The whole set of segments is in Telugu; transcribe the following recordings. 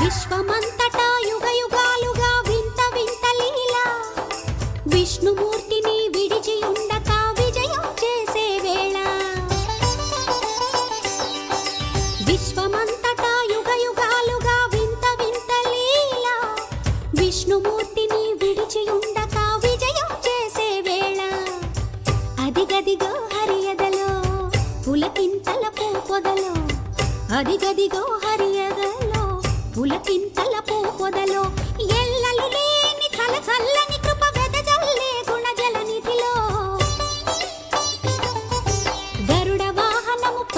విశ్వమంతటా యుగయుగాలుగా వింత వింత విష్ణుమూర్తిని యుగయుగాలుగా వింత వింత విష్ణుమూర్తిని అదిగదిగో హరియదలో పులకింతల పూపొదలో. అదిగదిగో హరియ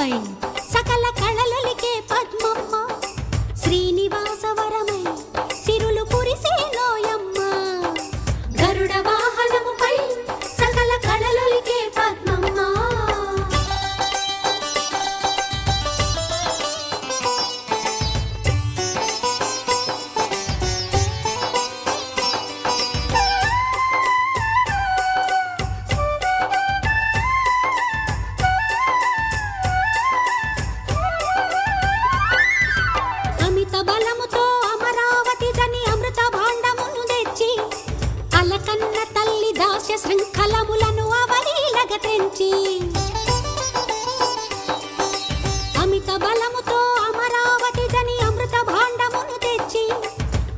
acompanhe. తల్లి శృంఖలములను అవలీలగ తెంచి అమిత బలముతో అమరావతి జని అమృత భాండమును తెచ్చి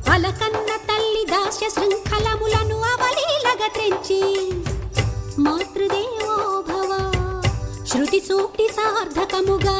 పలకన్న తల్లి దాస్య శృంఖలములను అవలీలగ తెంచి మాతృదేవో భవ శృతి సూక్తి సార్థకముగా